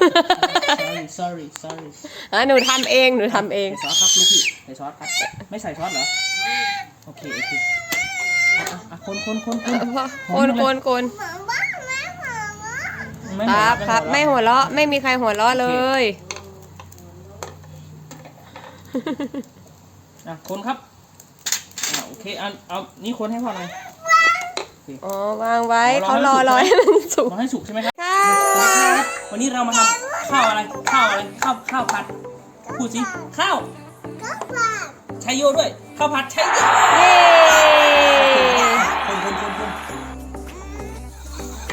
sorry sorry sorry อะหนูทำเองหนูทำเอง ใส่ซอสครับลูกพี่ใส่ซอสครับไม่ใส่ซอสเหรอโอเคโอเคอะอะอะคนคนคนคนพ่อโกนโกนโกนไม่คหัวรับเราะครับ ไม่หัวเราะไม่มีใครหัวเราะเลย อะคนครับอะโอเคอันเอานี่คนให้พ่อหน่อย อ๋อวางไว้รอเขารอให้รอสุกให้มันสุก รอให้สุกใช่ไหมครับค่ะ วันนี้เรามาทำข้าวอะไรข้าวอะไรข้าวข้าวผัดพูดสิข้าวชัยโยด้วยข้าวผัดชัยโยเย้คนคนคนคน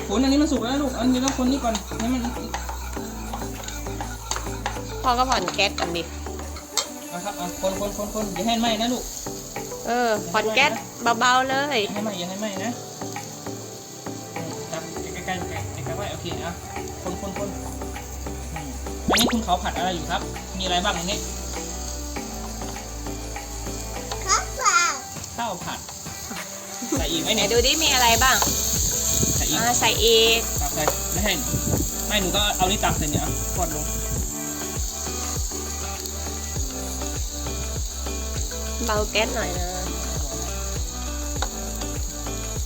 คนอันนี้มันสุกแล้วนะลูกอันนี้ต้องคนนี้ก่อนให้มันพ่อก็ผ่อนแก๊สกันดิเอาครับเอาคนคนคนคนอย่าให้ไหม้นะลูกเออผ่อนแก๊สเบาๆเลยอย่าให้ไหม้อย่าให้ไหม้นะ กล้ๆไว้โอเคอะคนคนคนอืมอันนี้คุณเขาผัดอะไรอยู่ครับ มีอะไรบ้างในนี้ข้าวผัดใส่อีกไหมไหนเนี่ยดูดิมีอะไรบ้างใส่อีกอ่าใส่อีกตักใส่ไม่ให้ไม่หนูก็เอานี่ตักใส่เนี่ยเอาทอดลงเบาแก๊สหน่อยนะ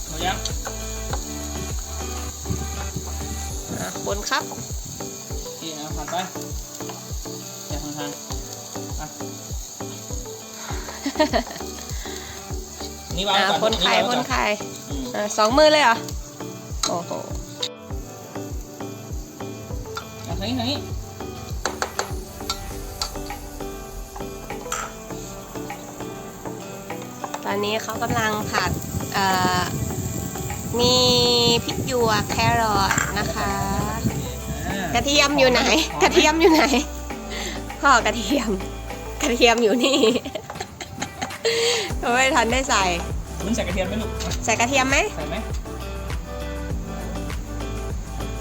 หมดยัง อะคนครับโอเคนะผัดไปอย่าทางทางอะนี่วางอ่าก่อนคนไข่วางคก่อนไข่อืมอ่าสองมือเลยเหรอ โอ้โหอะทางนี้ทางนี้ตอนนี้เขากำลังผัดเอ่อมีพริกหยวกแครอทนะคะอ่า กระเทียมอยู่ไหน กระเทียมอยู่ไหน พ่อกระเทียม กระเทียมอยู่นี่ไม่ทันได้ใส่มันใส่กระเทียมไหมลูกอะใส่กระเทียมไหมใส่ไหม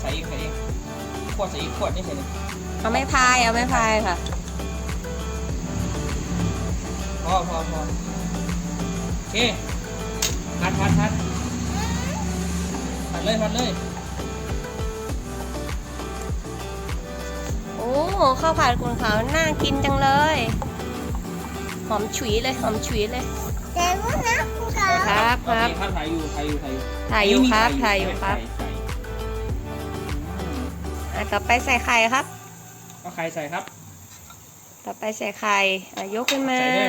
ใส่อีกใส่อีกขวดใส่อีกขวดนี่ใส่เลยเอาไม่พายเอาไม่พายค่ะ พอพอพอโอเคพัดพัดพัดพัดเลยพัดเลย โอ้ข้าวผัดของเขาน่ากินจังเลย หอมฉุยเลยหอมฉุยเลยครับครับโอเครับ ถ่ายอยู่ถ่ายอยู่ถ่ายอยู่ถ่ายอยู่ครับนี่ถ่ายอยู่ครับใส่ใส่อืมอะต่อไปใส่ไข่ครับ ก็ใครใส่ครับ ต่อไปใส่ไข่อะยกขึ้นมา ใส่เลย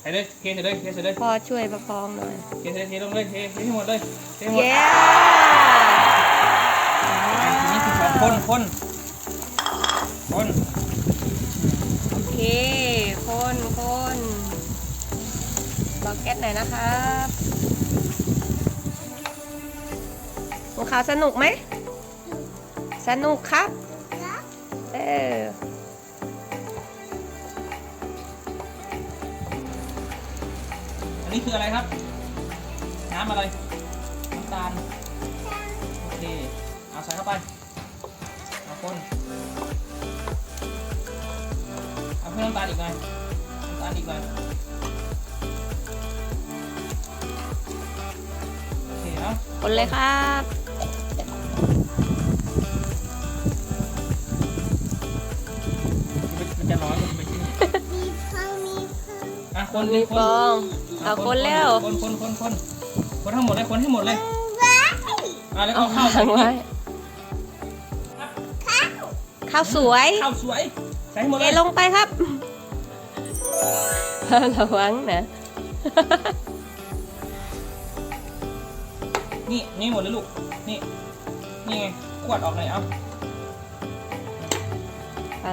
ใส่เลยเทใส่เลยเทใส่เลยพ่อช่วยประคองหน่อย เทใส่เทลงเลยเทเทให้หมดเลยเทให้หมดเย้อะทีนี้คือของคนคน คนโอเค คนคนบอกแก๊สหน่อยนะครับพวกเขาสนุกไหม สนุกครับ เอออันนี้คืออะไรครับ น้ำอะไร น้ำตาล โอเค เอาใส่เข้าไป เอาคนเอาเพิ่มน้ำตาลอีกหน่อยน้ำตาลอีกหน่อยโอเคเนาะคนเลยครับมันจะร้อนมันไม่ใช่อะคนมีดิฟองเอาคนแล้วคนคนคนคนคนทั้งหมดเลยคนให้หมดเลยอะแล้วก็เอาเอาข้าววางใส่ไว้ข้าวสวย ข้าวสวยใส่ให้หมดเทเลยลงไปครับ ระวังนะ นี่นี่หมดเลยลูก นี่ นี่ไงขวดออกเลยเอา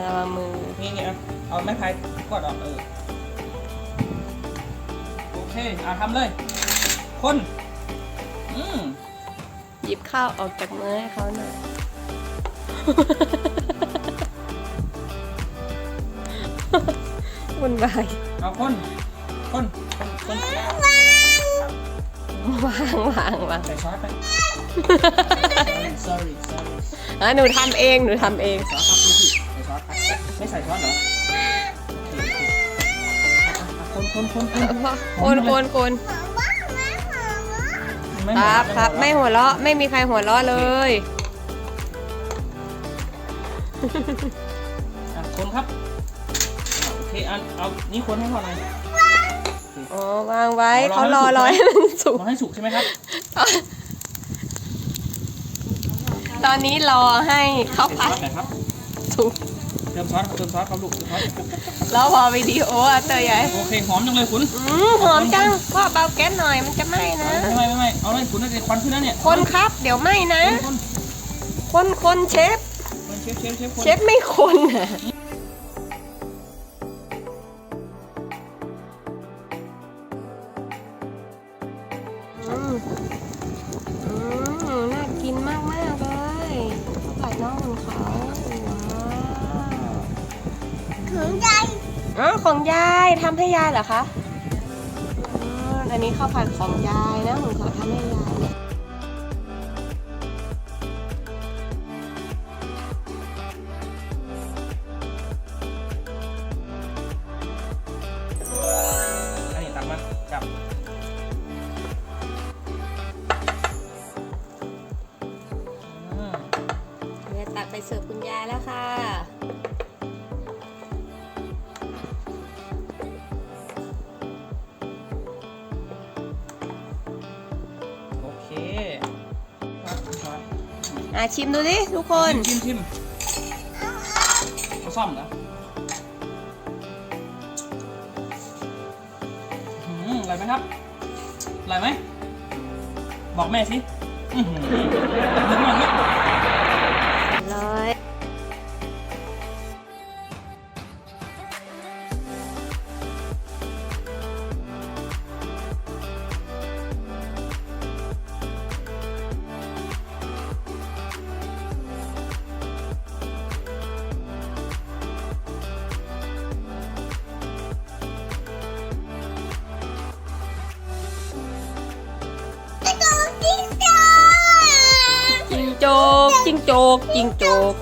ระวังมือ นี่นี่เอาเอาไม้พายขวดออกเออ โอเค อะทำเลย คน อืม หยิบข้าวออกจากมือให้เขาหน่อย วุ่นวายเอาคนคนคนคนวางวางวางใส่ซอสไป sorry sorry อะหนูทำเองหนูทำเองซอสครับลูกพี่ใส่ซอสครับไม่ใส่ซอสเหรอโอเคโอเคอะอะอะคนคนคนคนโคนโคนโคนไม่ครับหมดครับไม่หมดหัวเราะไม่มีใครหัวเราะเลยโอะคนครับ อะโอเคอันเอานี่คนให้พ่อหน่อยอ๋อวางไว้รอเขารอรอให้ให้สุกมันสุกรอให้สุกใช่ไหมครับ ตอนนี้รอให้เขาเติมซผัอดสหน่อยครับสุกเติมซอสเติมซอสครับลูกเติมซอสแล้วพอวิดีโออะเตยใหญ่โอเคหอมจังเลยคุณอืมหอมจังพ่อเบาแก๊สหน่อยมันจะไหม้นะไม่ไม่ไม่ไม่เอาเลยคุณน่าจะควันขึ้นแล้วเนี่ยคนครับเดี๋ยวไหม้นะ คนคนคนเชฟคนเชฟเชฟเชฟคนเชฟไม่คนอะ อืมอืมน่ากินมากมากๆเลยข้าวผัดน้องของเขาว้าวถึงใจอ๋อของยายทำให้ยายเหรอคะอ๋ออันนี้ข้าวผัดของยายนะของเขาทำให้ยาย อะชิมดูดิทุกคนชิมชิมเอาซ่อมเหรออื้อหือร่อยไหมครับอร่อยไหมบอกแม่สิอื้อ จกจิ้งโจกจิ้งโจก